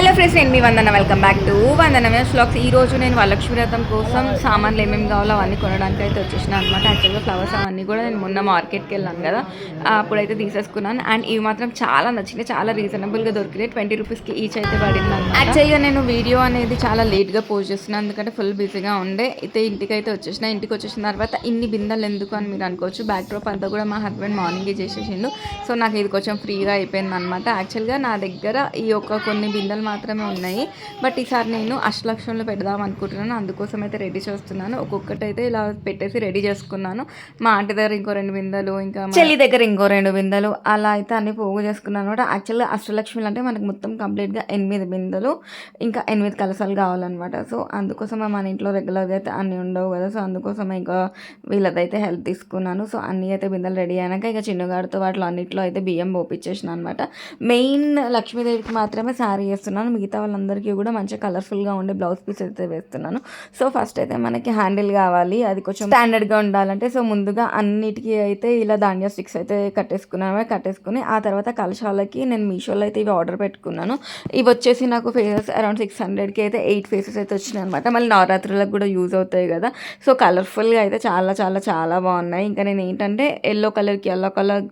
Hello friends నేను మీ Vandana. Welcome back to Vandana vlogs ఈ రోజు నేను వరలక్ష్మి వ్రతం కోసం సామాన్లు ఏమేమి కావాలో అవన్నీ కొనడానికి అయితే వచ్చేసిన అనమాట యాక్చువల్గా ఫ్లవర్స్ అవన్నీ కూడా నేను మొన్న మార్కెట్కి వెళ్ళాను కదా. అప్పుడైతే తీసేసుకున్నాను. అండ్ ఇవి మాత్రం చాలా నచ్చింది చాలా రీజనబుల్గా దొరికినాయి. ట్వంటీ రూపీస్కి ఈచ్ అయితే పడింది యాక్చువల్గా నేను వీడియో అనేది చాలా లేట్గా పోస్ట్ చేస్తున్నాను ఎందుకంటే ఫుల్ బిజీగా ఉండే. అయితే ఇంటికి అయితే వచ్చేసిన ఇంటికి వచ్చేసిన తర్వాత ఇన్ని బిందెలు ఎందుకు అని మీరు అనుకోవచ్చు. బ్యాక్ డ్రాప్ అంతా కూడా మా హస్బెండ్ మార్నింగే చేసేసిండు. సో నాకు ఇది కొంచెం ఫ్రీగా అయిపోయింది అనమాట యాక్చువల్గా నా దగ్గర ఈ యొక్క కొన్ని బిందెలు మాత్రమే ఉన్నాయి. బట్ ఈసారి నేను అష్టలక్షణలో పెడదాం అనుకుంటున్నాను. అందుకోసం అయితే రెడీ చేస్తున్నాను. ఒక్కొక్కటి అయితే ఇలా పెట్టేసి రెడీ చేసుకున్నాను. మా ఆంటీ దగ్గర ఇంకో రెండు బిందెలు ఇంకా చెల్లి దగ్గర ఇంకో రెండు బిందెలు అలా అయితే అన్ని పోగు చేసుకున్నాను అనమాట. యాక్చువల్గా అష్టలక్ష్మిలు అంటే మనకు మొత్తం కంప్లీట్గా ఎనిమిది బిందెలు ఇంకా ఎనిమిది కలసాలు కావాలన్నమాట. సో అందుకోసం మన ఇంట్లో రెగ్యులర్గా అయితే అన్నీ ఉండవు కదా. సో అందుకోసం ఇంకా వీళ్ళదైతే హెల్ప్ తీసుకున్నాను. సో అన్నీ అయితే బిందెలు రెడీ అయినాక ఇక చిన్నగాడితో వాటిలో అన్నింటిలో అయితే బియ్యం పోపించేసిన అనమాట. మెయిన్ లక్ష్మీదేవికి మాత్రమే శారీ వేస్తున్నాను మిగతా వాళ్ళందరికీ కూడా మంచిగా కలర్ఫుల్గా ఉండే బ్లౌజ్ పీస్ అయితే వేస్తున్నాను. సో ఫస్ట్ అయితే మనకి హ్యాండిల్ కావాలి. అది కొంచెం స్టాండర్డ్గా ఉండాలంటే సో ముందుగా అన్నిటికీ అయితే ఇలా ధాన్య స్టిక్స్ అయితే కట్టేసుకున్నాను కట్టేసుకుని ఆ తర్వాత కలశాలకి నేను మీషోలో అయితే ఇవి ఆర్డర్ పెట్టుకున్నాను. ఇవి వచ్చేసి నాకు ఫేసెస్ అరౌండ్ సిక్స్ హండ్రెడ్కి అయితే ఎయిట్ ఫేసెస్ అయితే వచ్చినాయి అనమాట మళ్ళీ నవరాత్రులకు కూడా యూజ్ అవుతాయి కదా. సో కలర్ఫుల్గా అయితే చాలా చాలా చాలా బాగున్నాయి. ఇంకా నేను ఏంటంటే ఎల్లో కలర్కి yellow colour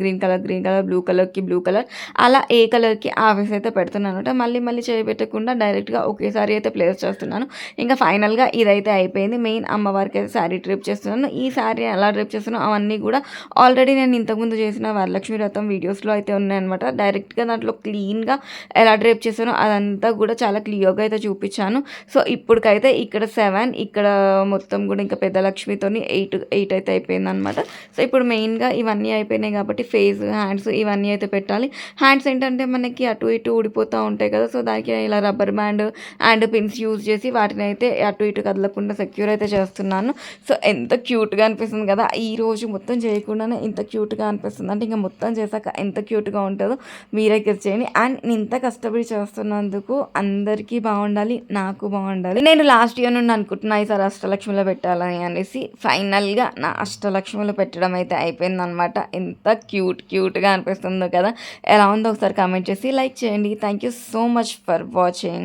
green colour green colour blue కలర్కి బ్లూ కలర్ అలా ఏ కలర్కి ఆ వేస్ అయితే పెడుతున్నాను అనమాట మళ్ళీ మళ్ళీ చేయబెట్టకుండా డైరెక్ట్గా ఒకేసారి అయితే ప్లేస్ చేస్తున్నాను. ఇంకా ఫైనల్గా ఇదైతే అయిపోయింది. మెయిన్ అమ్మవారికి అయితే శారీ ట్రిప్ చేస్తున్నాను. ఈ శారీ ఎలా ట్రిప్ చేస్తున్నాను అవన్నీ కూడా ఆల్రెడీ నేను ఇంతకుముందు చేసిన వరలక్ష్మి వ్రతం వీడియోస్లో అయితే ఉన్నాయన్నమాట. డైరెక్ట్గా దాంట్లో క్లీన్గా ఎలా డ్రేప్ చేశానో అదంతా కూడా చాలా క్లియర్గా అయితే చూపించాను. సో ఇప్పటికైతే ఇక్కడ సెవెన్ ఇక్కడ మొత్తం కూడా ఇంకా పెద్ద లక్ష్మితోని ఎయిట్ ఎయిట్ అయితే అయిపోయింది అనమాట సో ఇప్పుడు మెయిన్గా ఇవన్నీ అయిపోయినాయి కాబట్టి ఫేస్ హ్యాండ్స్ ఇవన్నీ అయితే పెట్టాలి. హ్యాండ్స్ ఏంటంటే మనకి అటు ఇటు ఊడిపోతూ ఉంటాయి కదా సో దానికి ఇలా rubber band and pins use చేసి వాటిని అయితే అటు ఇటు కదలకుండా సెక్యూర్ అయితే చేస్తున్నాను. సో ఎంత క్యూట్గా అనిపిస్తుంది కదా ఈ రోజు మొత్తం చేయకుండానే ఇంత క్యూట్గా అనిపిస్తుంది. అంటే ఇంకా మొత్తం చేశాక ఎంత క్యూట్గా ఉంటుందో మీరే గెస్ చేయండి. అండ్ నేను ఇంత కష్టపడి చేస్తున్నందుకు అందరికీ బాగుండాలి నాకు బాగుండాలి. నేను లాస్ట్ ఇయర్ నుండి అనుకుంటున్నా ఈసారి అష్టలక్ష్మిలో పెట్టాలని అనేసి ఫైనల్గా నా అష్టలక్ష్మిలో పెట్టడం అయితే అయిపోయింది అనమాట ఎంత క్యూట్ క్యూట్గా అనిపిస్తుందో కదా. ఎలా ఉందో ఒకసారి కామెంట్ చేసి లైక్ చేయండి. Thank you so much much for watching.